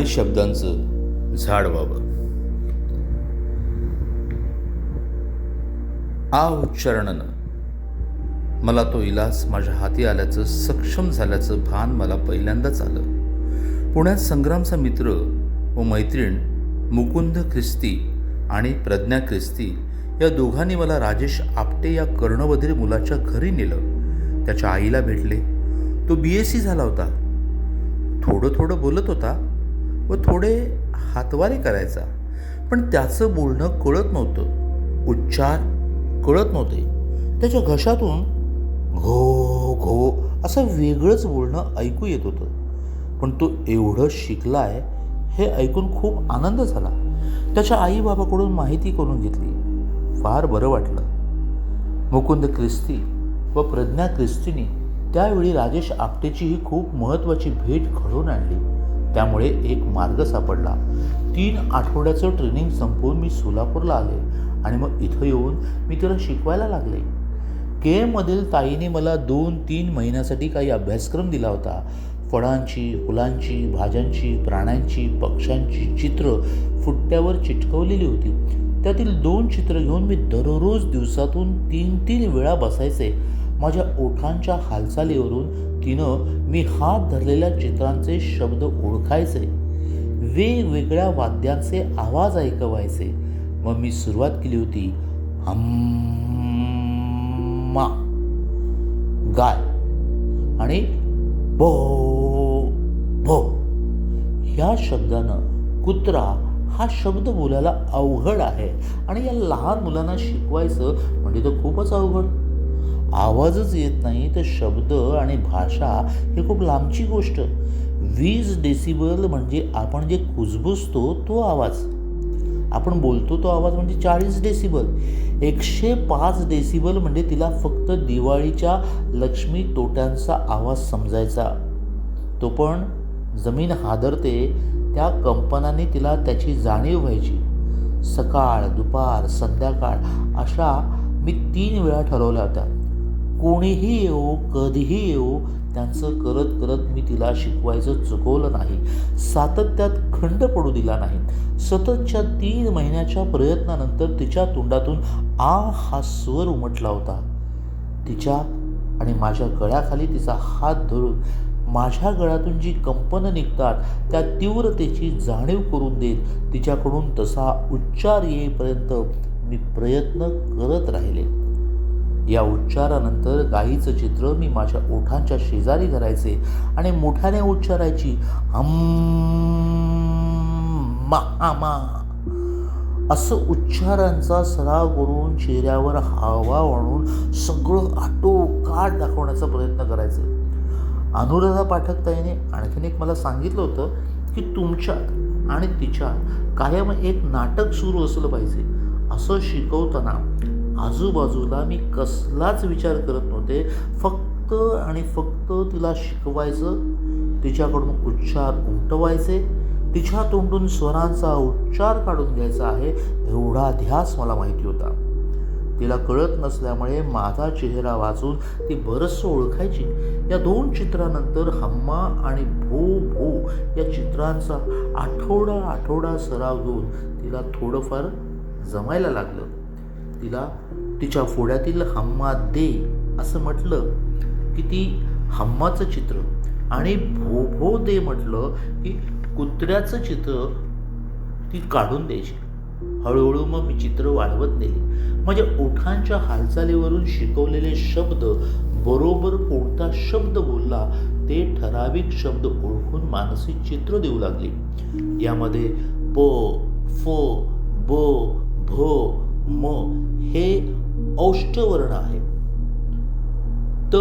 आणि शब्दांचं. झाड व्हावं आ उच्चारणानं मला तो इलाज माझ्या हाती आल्याचं सक्षम झाल्याचं भान मला पहिल्यांदाच आलं. पुण्यात संग्रामचा मित्र व मैत्रीण मुकुंद ख्रिस्ती आणि प्रज्ञा ख्रिस्ती या दोघांनी मला राजेश आपटे या कर्णबधीर मुलाच्या घरी नेलं. त्याच्या आईला भेटले. तो बी एस सी झाला होता. थोडं थोडं बोलत होता. व थोडे हातवारे करायचा. पण त्याचं बोलणं कळत नव्हतं. उच्चार कळत नव्हते. त्याच्या घशातून घो घो असं वेगळंच बोलणं ऐकू येत होतं. पण तो एवढं शिकलाय हे ऐकून खूप आनंद झाला. त्याच्या आईबाबाकडून माहिती करून घेतली. फार बरं वाटलं. मुकुंद ख्रिस्ती व प्रज्ञा ख्रिस्तीने त्यावेळी राजेश आपटेची ही खूप महत्त्वाची भेट घडवून आणली. त्यामुळे एक मार्ग सापडला. तीन आठवड्याचं ट्रेनिंग संपवून मी सोलापूरला आले आणि मग इथं येऊन मी तिला शिकवायला लागले. के एममधील ताईने मला दोन तीन महिन्यासाठी काही अभ्यासक्रम दिला होता. फळांची फुलांची भाज्यांची प्राण्यांची पक्ष्यांची चित्र फुट्ट्यावर चिटकवलेली होती. त्यातील दोन चित्र घेऊन मी दररोज दिवसातून तीन तीन वेळा बसायचे. माझ्या ओठांच्या हालचालीवरून तिनं मी हात धरलेल्या चित्रांचे शब्द ओळखायचे. वेगवेगळ्या वाद्यांचे आवाज ऐकवायचे. मग मी सुरुवात केली होती. हम्मा गाय. आणि भो भो ह्या शब्दानं कुत्रा हा शब्द बोलायला अवघड आहे. आणि या लहान मुलांना शिकवायचं म्हणजे तर खूपच अवघड. आवाजच येत नाही तर शब्द आणि भाषा ही खूप लांबची गोष्ट. वीस डेसिबल म्हणजे आपण जे कुजबुजतो तो आवाज. आपण बोलतो तो आवाज म्हणजे चाळीस डेसिबल. एकशे पाच डेसिबल म्हणजे तिला फक्त दिवाळीच्या लक्ष्मी तोट्यांचा आवाज समजायचा. तो पण जमीन हादरते त्या कंपनाने तिला त्याची जाणीव व्हायची. सकाळ दुपार संध्याकाळ अशा मी तीन वेळा ठरवल्या होत्या. कोणीही येऊ कधीही येऊ त्यांचं करत करत मी तिला शिकवायचं चुकवलं नाही. सातत्यात खंड पडू दिला नाही. सततच्या तीन महिन्याच्या प्रयत्नानंतर तिच्या तोंडातून आ हा स्वर उमटला होता. तिच्या आणि माझ्या गळ्याखाली तिचा हात धरून माझ्या गळ्यातून जी कंपनं निघतात त्या तीव्रतेची जाणीव करून देत तिच्याकडून तसा उच्चार येईपर्यंत मी प्रयत्न करत राहिले. या उच्चारानंतर गाईचं चित्र मी माझ्या ओठांच्या शेजारी धरायचे आणि मोठ्याने उच्चारायची हम्मा असं उच्चारांचा सराव करून चेहऱ्यावर हवा आणून सगळं आटोकाट दाखवण्याचा प्रयत्न करायचे. अनुराधा पाठक ताईने आणखीन एक मला सांगितलं होतं की तुमच्यात आणि तिच्यात कायम एक नाटक सुरू असलं पाहिजे असं शिकवताना आजूबाजूला मी कसलाच विचार करत नव्हते. फक्त आणि फक्त तिला शिकवायचं तिच्याकडून उच्चार उमटवायचे तिच्या तोंडून स्वरांचा उच्चार काढून घ्यायचा आहे एवढा ध्यास मला माहिती होता. तिला कळत नसल्यामुळे माझा चेहरा वाचून ती बरंचसं ओळखायची. या दोन चित्रानंतर हम्मा आणि भो भो या चित्रांचा आठवडा आठवडा सराव घेऊन तिला थोडंफार जमायला लागलं. तिला तिच्या फोड्यातील हम्मा दे असं म्हटलं की ती हम्माचं चित्र आणि भो भो दे म्हटलं की कुत्र्याचं चित्र ती काढून द्यायची. हळूहळू मग मी चित्र वाढवत नेली. माझ्या ओठांच्या हालचालीवरून शिकवलेले शब्द बरोबर कोणता शब्द बोलला ते ठराविक शब्द ओळखून मानसिक चित्र देऊ लागली. यामध्ये प फ ब भ म हे औष्टवर्ण आहे. त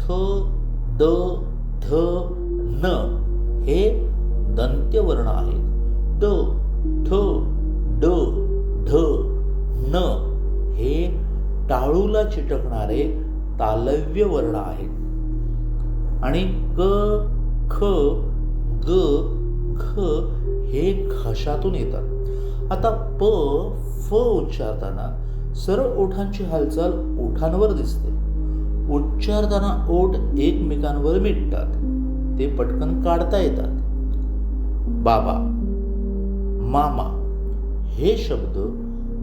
थ द ध न हे दंत्यवर्ण आहेत ट ठ ड ढ न हे टाळूला चिटकणारे तालव्य वर्ण आहेत. आणि क ख ग ख हे घशातून येतात. आता प फ उच्चारताना सरळ ओठांची हालचाल ओठांवर दिसते. उच्चारताना ओठ एकमेकांवर मिटतात. ते पटकन काढता येतात. बाबा मामा हे शब्द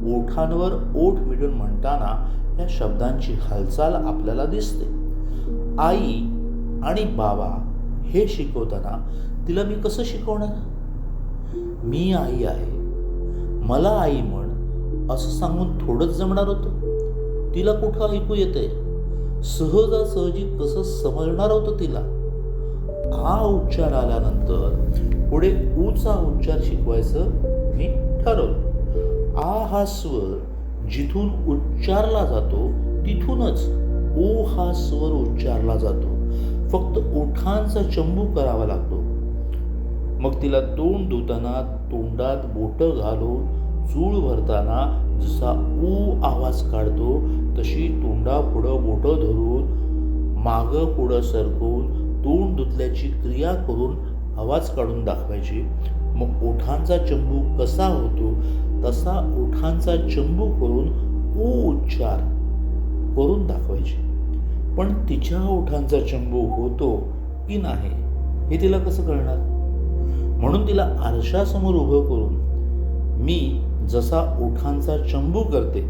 ओठांवर ओठ मिटून म्हणताना या शब्दांची हालचाल आपल्याला दिसते. आई आणि बाबा हे शिकवताना तिला मी कसं शिकवणार? मी आई आहे. मला आई म्हण असं सांगून थोडंच जमणार होतं. तिला कुठं ऐकू येते सहजासहजी कसं समजणार होतं तिला? आ उच्चार आल्यानंतर पुढे ऊचा उच्चार शिकवायचं मी ठरवलं. आ हा स्वर जिथून उच्चारला जातो तिथूनच. ओ हा स्वर उच्चारला जातो. फक्त ओठांचा चंबू करावा लागतो. मग तिला तोंड धुताना तोंडात बोटं घालून चूळ भरताना जसा ऊ आवाज काढतो तशी तोंडा पुढं बोटं धरून मागं पुढं सरकवून तोंड धुतल्याची क्रिया करून आवाज काढून दाखवायची. मग ओठांचा चंबू कसा होतो तसा ओठांचा चंबू करून ऊ उच्चार करून दाखवायची. पण तिच्या ओठांचा चंबू होतो की नाही हे तिला कसं कळणार? म्हणून तिला आरशासमोर उभं करून मी जसा ओठांचा चंबू करते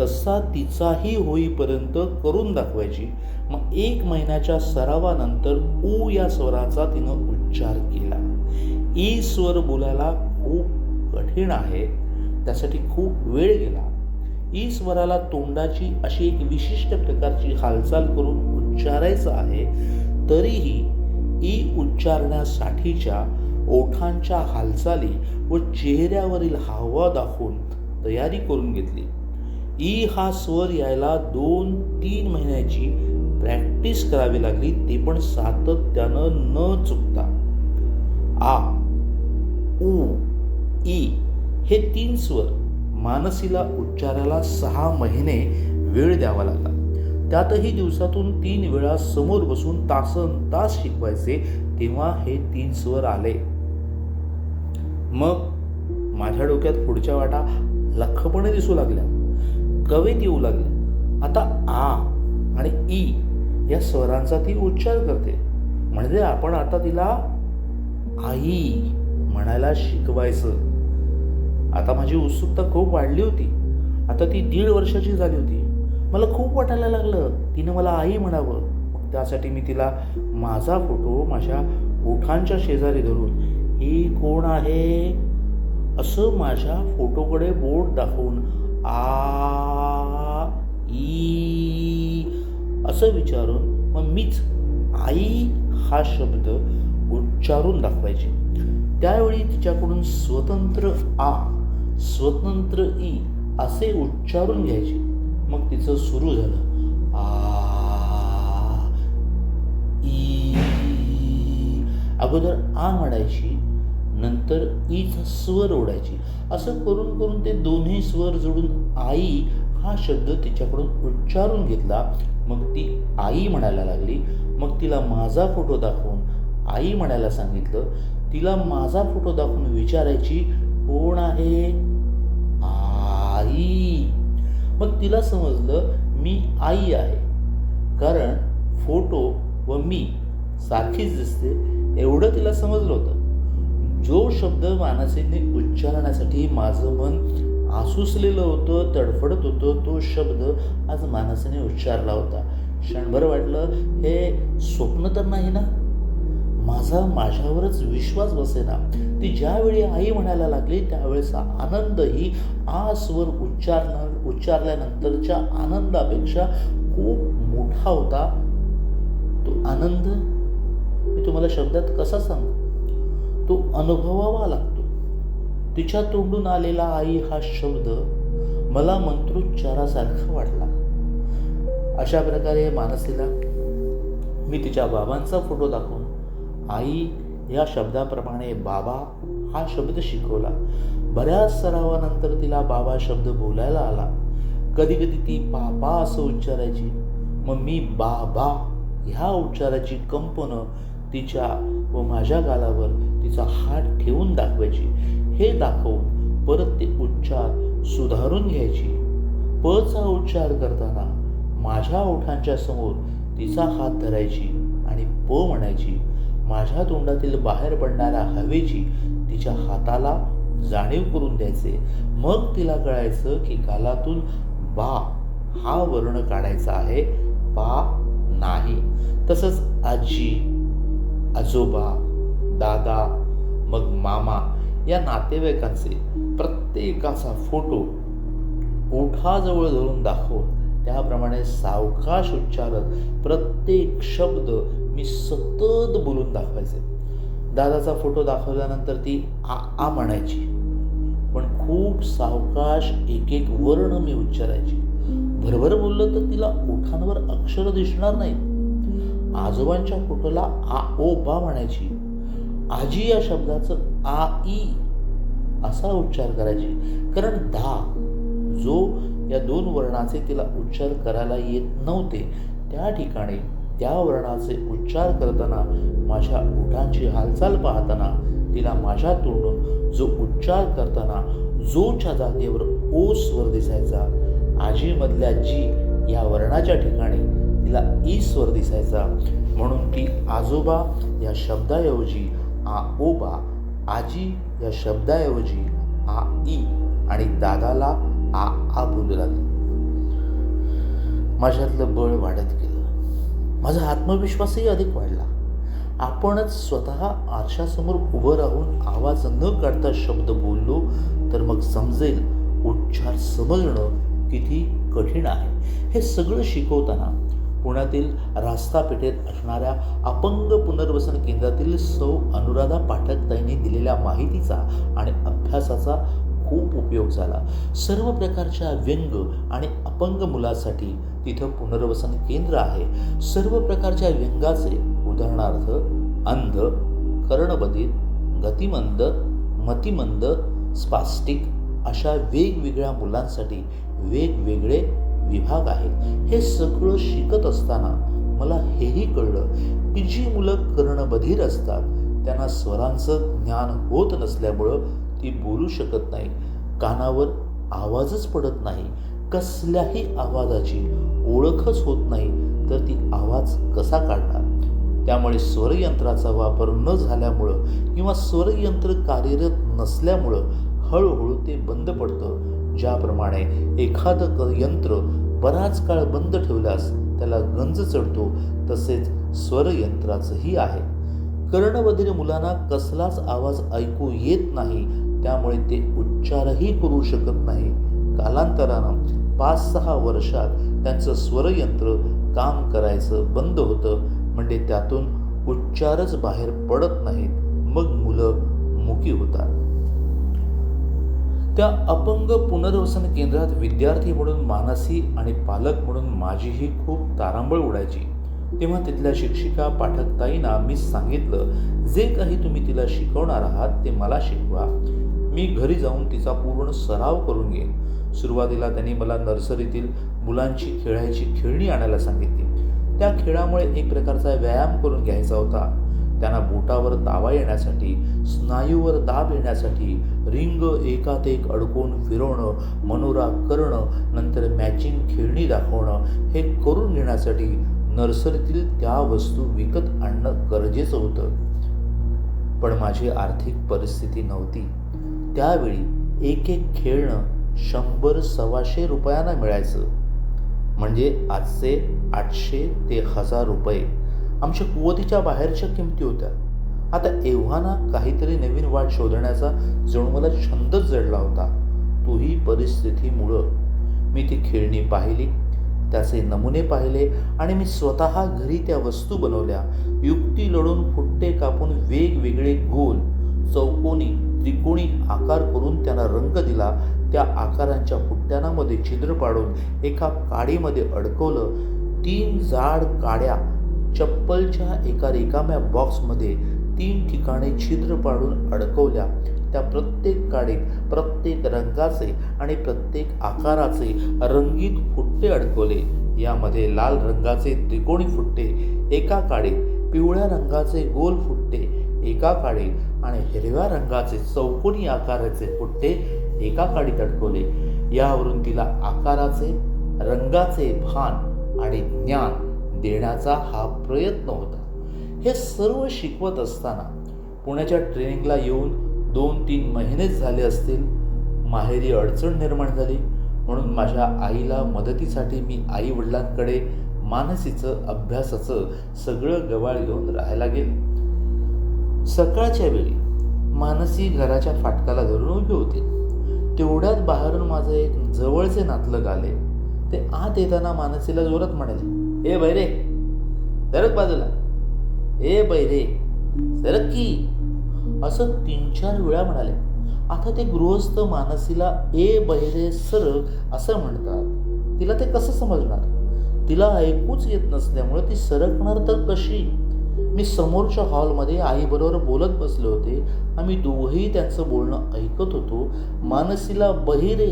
तसा तिचाही होईपर्यंत करून दाखवायची. मग एक महिन्याच्या सरावानंतर ऊ या स्वराचा तिनं उच्चार केला. ई स्वर बोलायला खूप कठीण आहे त्यासाठी खूप वेळ गेला. ई स्वराला तोंडाची अशी एक विशिष्ट प्रकारची हालचाल करून उच्चारायचं आहे तरीही ई उच्चारण्यासाठीच्या ओठांच्या हालचाली व चेहऱ्यावरील हावा दाखवून तयारी करून घेतली. ई हा स्वर यायला दोन तीन महिन्याची प्रॅक्टिस करावी लागली ते पण सातत्यानं न चुकता. आ उ ई हे तीन स्वर मानसीला उच्चाराला सहा महिने वेळ द्यावा लागला. त्यातही दिवसातून तीन वेळा समोर बसून तासन तास शिकवायचे तेव्हा हे तीन स्वर आले. मग माझ्या डोक्यात पुढच्या वाटा लखपणे दिसू लागल्या. कवेत येऊ लागल्या आता आ आणि ई या स्वरांचा ती उच्चार करते. म्हणजे आपण आता तिला आई म्हणायला शिकवायचं. आता माझी उत्सुकता खूप वाढली होती. आता ती दीड वर्षाची झाली होती. मला खूप वाटायला लागलं. तिनं मला आई म्हणावं. त्यासाठी मी तिला माझा फोटो माझ्या ओठांच्या शेजारी धरून ही कोण आहे? असं माझ्या फोटोकडे बोट दाखवून आ ई असं विचारून मग मीच आई हा शब्द उच्चारून दाखवायचे. त्यावेळी तिच्याकडून स्वतंत्र आ स्वतंत्र ई असे उच्चारून घ्यायचे. मग तिचं सुरू झालं. आ ई. अगोदर आ म्हणायची नंतर ईचा स्वर ओढायची. असं करून करून ते दोन्ही स्वर जोडून आई हा शब्द तिच्याकडून उच्चारून घेतला. मग ती आई म्हणायला लागली मग तिला माझा फोटो दाखवून आई म्हणायला सांगितलं तिला माझा फोटो दाखवून विचारायची कोण आहे? आई. मग तिला समजलं मी आई आहे. कारण फोटो व मी सारखीच दिसते. एवढं तिला समजलं होतं. जो शब्द मानसेने उच्चारण्यासाठी माझं मन आसुसलेलं होतं तडफडत होतं तो शब्द आज मानसीने उच्चारला होता. क्षणभर वाटलं हे स्वप्न तर नाही ना? माझा माझ्यावरच विश्वास बसेना. ती ज्यावेळी आई म्हणायला लागली त्यावेळेचा आनंदही आसवर स्वर उच्चारणार उच्चारल्यानंतरच्या आनंदापेक्षा खूप मोठा होता तो आनंद. मी तुम्हाला शब्दात कसा सांगू? तो अनुभवावा लागतो. तिच्या तोंडून आलेला आई हा शब्द मला मंत्रोच्चारासारखा वाटला. अशा प्रकारे मानसीला मी तिच्या बाबांचा फोटो दाखवून आई या शब्दाप्रमाणे बाबा हा शब्द शिकवला. बऱ्याच सरावानंतर तिला बाबा शब्द बोलायला आला. कधी कधी ती बाबा असं उच्चारायची. मग मी बाबा ह्या उच्चाराची कंपनं तिच्या व माझ्या गालावर तिचा हात ठेवून दाखवायची. हे दाखवून परत ते उच्चार सुधारून घ्यायची. पचा उच्चार करताना माझ्या ओठांच्या समोर तिचा हात धरायची आणि प म्हणायची माझ्या तोंडातील बाहेर पडणाऱ्या हवेची तिच्या हाताला जाणीव करून द्यायचे. मग तिला कळायचं की गालातून बा हा वर्ण काढायचा आहे पा नाही. तसंच आजी आजोबा दादा मग मामा या नातेवाईकांचे प्रत्येकाचा फोटो ओठाजवळ धरून दाखवून त्याप्रमाणे सावकाश उच्चारत प्रत्येक शब्द मी सतत बोलून दाखवायचे. दादाचा फोटो दाखवल्यानंतर ती आ आ म्हणायची. पण खूप सावकाश एक एक वर्ण मी उच्चारायची. भरभर बोललं तर तिला ओठांवर अक्षर दिसणार नाही आजोबांच्या फोटोला आ ओ बा म्हणायची. आजी या शब्दाचं आ ई असा उच्चार करायची. कारण दा जो या दोन वर्णाचे तिला उच्चार करायला येत नव्हते त्या ठिकाणी त्या वर्णाचे उच्चार करताना माझ्या ओठांची हालचाल पाहताना तिला माझ्या तोंडून जो उच्चार करताना जोच्या जागेवर ओ स्वर दिसायचा आजीमधल्या जी या वर्णाच्या ठिकाणी तिला ई स्वर दिसायचा म्हणून ती आजोबा या शब्दाऐवजी आ ओबा आजी या शब्दाऐवजी आ ई आणि दादाला आ आ बोलू लागले. माझ्यातलं बळ वाढत गेलं. माझा आत्मविश्वासही अधिक वाढला. आपणच स्वतः आरशासमोर उभं राहून आवाज न काढता शब्द बोललो तर मग समजेल उच्चार समजणं किती कठीण आहे. हे सगळं शिकवताना पुण्यातील रास्ता पेठेत असणाऱ्या अपंग पुनर्वसन केंद्रातील सौ अनुराधा पाठकताईंनी दिलेल्या माहितीचा आणि अभ्यासाचा खूप उपयोग झाला. सर्व प्रकारच्या व्यंग आणि अपंग मुलासाठी तिथं पुनर्वसन केंद्र आहे. सर्व प्रकारच्या व्यंगाचे उदाहरणार्थ अंध कर्णबधित गतिमंद मतिमंद स्पास्टिक अशा वेगवेगळ्या मुलांसाठी वेगवेगळे विभाग आहेत हे सगळं शिकत असताना मला हेही कळलं की जी मुलं कर्णबधीर असतात त्यांना स्वरांचं ज्ञान होत नसल्यामुळं ती बोलू शकत नाही. कानावर आवाजच पडत नाही. कसल्याही आवाजाची ओळखच होत नाही तर ती आवाज कसा काढणार? त्यामुळे स्वरयंत्राचा वापर न झाल्यामुळं किंवा स्वरयंत्र कार्यरत नसल्यामुळं हळूहळू ते बंद पडतं. ज्याप्रमाणे एखादं क यंत्र बराच काळ बंद ठेवल्यास त्याला गंज चढतो तसेच स्वरयंत्राचंही आहे. कर्णबधिर मुलांना कसलाच आवाज ऐकू येत नाही त्यामुळे ते उच्चारही करू शकत नाही. कालांतरानं पाच सहा वर्षात त्यांचं स्वरयंत्र काम करायचं बंद होतं म्हणजे त्यातून उच्चारच बाहेर पडत नाहीत. मग मुलं मुकी होतात. त्या अपंग पुनर्वसन केंद्रात विद्यार्थी म्हणून मानसी आणि पालक म्हणून माझीही खूप तारांबळ उडायची. तेव्हा तिथल्या शिक्षिका पाठकताईंना मी सांगितलं जे काही तुम्ही तिला शिकवणार आहात ते मला शिकवा. मी घरी जाऊन तिचा पूर्ण सराव करून घेईन. सुरुवातीला त्यांनी मला नर्सरीतील मुलांची खेळायची खेळणी आणायला सांगितली. त्या खेळामुळे एक प्रकारचा व्यायाम करून घ्यायचा होता. त्यांना बोटावर तावा येण्यासाठी स्नायूवर दाब येण्यासाठी रिंग एकात एक अडकून फिरवणं मनोरा करणं नंतर मॅचिंग खेळणी दाखवणं हे करून घेण्यासाठी नर्सरीतील त्या वस्तू विकत आणणं गरजेचं होतं. पण माझी आर्थिक परिस्थिती नव्हती. त्यावेळी एक एक खेळणं शंभर सव्वाशे रुपयांना मिळायचं. म्हणजे आजचे आठशे ते हजार रुपये. आमच्या कुवतीच्या बाहेरच्या किमती होत्या. आता एव्हाना काहीतरी नवीन वाट शोधण्याचा जणू मला छंदच जडला होता. तोही परिस्थितीमुळं. मी ती खेळणी पाहिली त्याचे नमुने पाहिले आणि मी स्वतः घरी त्या वस्तू बनवल्या. युक्ती लढून फुट्टे कापून वेगवेगळे गोल चौकोनी त्रिकोणी आकार करून त्यांना रंग दिला. त्या आकारांच्या फुट्ट्यानामध्ये छिद्र पाडून एका काडीमध्ये अडकवलं. तीन जाड काड्या चप्पलच्या एका रिकाम्या बॉक्समध्ये तीन ठिकाणी छिद्र पाडून अडकवल्या. त्या प्रत्येक काडीत प्रत्येक रंगाचे आणि प्रत्येक आकाराचे रंगीत फुट्टे अडकवले. यामध्ये लाल रंगाचे त्रिकोणी फुट्टे एका काडीत पिवळ्या रंगाचे गोल फुट्टे एका काडीत आणि हिरव्या रंगाचे चौकोनी आकाराचे फुट्टे एका काडीत अडकवले. यावरून तिला आकाराचे रंगाचे भान आणि ज्ञान देण्याचा हा प्रयत्न होता. हे सर्व शिकवत असताना पुण्याच्या ट्रेनिंगला येऊन दोन तीन महिनेच झाले असतील माहेरी अडचण निर्माण झाली. म्हणून माझ्या आईला मदतीसाठी मी आई वडिलांकडे मानसीचं अभ्यासाचं सगळं गवाळ घेऊन राहायला गेले. सकाळच्या वेळी मानसी घराच्या फाटकाला धरून उभी होती. तेवढ्यात बाहेरून माझं एक जवळचे नातलग आले. ते आत येताना मानसीला जोरात म्हणाले ए बैरे सरक बाजूला. ए बैरे सरक की. असं तीन चार वेळा म्हणाले. आता ते गृहस्थ मानसीला ए बहिरे सरक असं म्हणतात. तिला ते कसं समजणार? तिला ऐकूच येत नसल्यामुळे ती सरकणार तर कशी? मी समोरच्या हॉलमध्ये आईबरोबर बोलत बसले होते. आम्ही दोघंही त्यांचं बोलणं ऐकत होतो. मानसीला बहिरे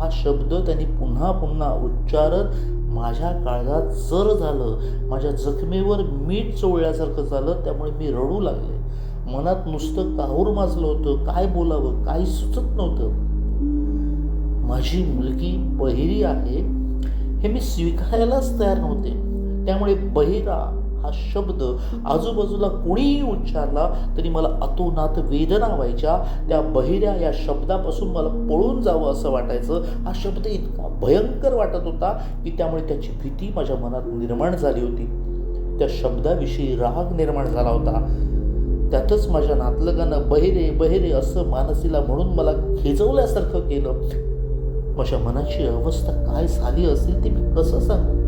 हा शब्द त्यांनी पुन्हा पुन्हा उच्चारत माझ्या काळजात जर झालं माझ्या जखमेवर मीठ चोळल्यासारखं झालं त्यामुळे मी रडू लागले. मनात नुसतं काहूर माजलं होतं काय बोलावं काही सुचत नव्हतं. माझी मुलगी बहिरी आहे हे मी स्वीकारायलाच तयार नव्हते. त्यामुळे बहिरा हा शब्द आजूबाजूला कोणीही उच्चारला तरी मला अतोनात वेदना व्हायच्या. त्या बहिऱ्या या शब्दापासून मला पळून जावं असं वाटायचं. हा शब्द इतका भयंकर वाटत होता की त्यामुळे त्याची भीती माझ्या मनात निर्माण झाली होती. त्या शब्दाविषयी राग निर्माण झाला होता. त्यातच माझ्या नातलगानं बहिरे बहिरे असं मानसीला म्हणून मला खेजवल्यासारखं केलं. माझ्या मनाची अवस्था काय झाली असेल ते मी कसं सांगू?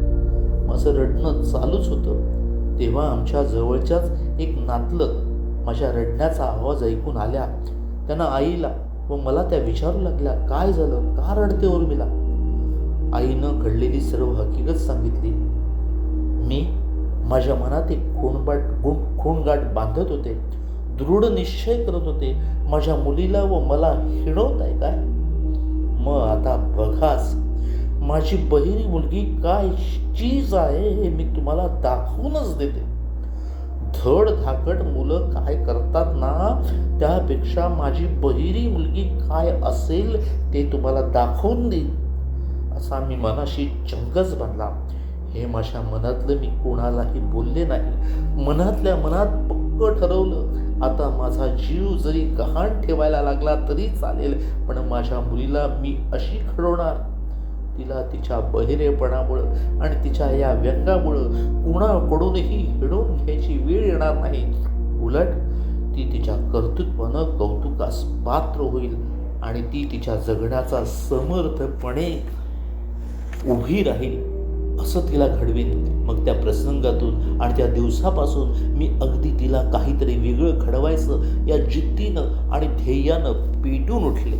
माझं रडणं चालूच होतं. तेव्हा आमच्या जवळच्याच एक नातलग माझ्या रडण्याचा आवाज ऐकून आल्या. त्यांना आईला व मला त्या विचारू लागल्या काय झालं? का रडते उर्मिला? आईनं घडलेली सर्व हकीकत सांगितली. मी माझ्या मनात एक खूणबाट गुण खूणगाठ बांधत होते. दृढ निश्चय करत होते माझ्या मुलीला व मला हिणवत आहे काय? मग आता बघास माझी बहिरी मुलगी काय चीज आहे हे मी तुम्हाला दाखवूनच देते. धड धाकट मुलं काय करतात ना त्यापेक्षा माझी बहिरी मुलगी काय असेल ते तुम्हाला दाखवून देईन. असा मी मनाशी चंगच बांधला हे माझ्या मनातलं मी कोणालाही बोलले नाही. मनातल्या मनात पक्क ठरवलं. आता माझा जीव जरी गहाण ठेवायला लागला तरी चालेल पण माझ्या मुलीला मी अशी घडवणार तिला तिच्या बहिरेपणामुळं आणि तिच्या या व्यंगामुळं कुणाकडूनही हिडून घ्यायची वेळ येणार नाही. उलट ती तिच्या कर्तृत्वानं कौतुकास पात्र होईल आणि ती तिच्या जगण्याचा समर्थपणे उभी राहील असं तिला घडवीन. मग त्या प्रसंगातून आणि त्या दिवसापासून मी अगदी तिला काहीतरी वेगळं घडवायचं या जिद्दीनं आणि ध्येयानं पेटून उठले.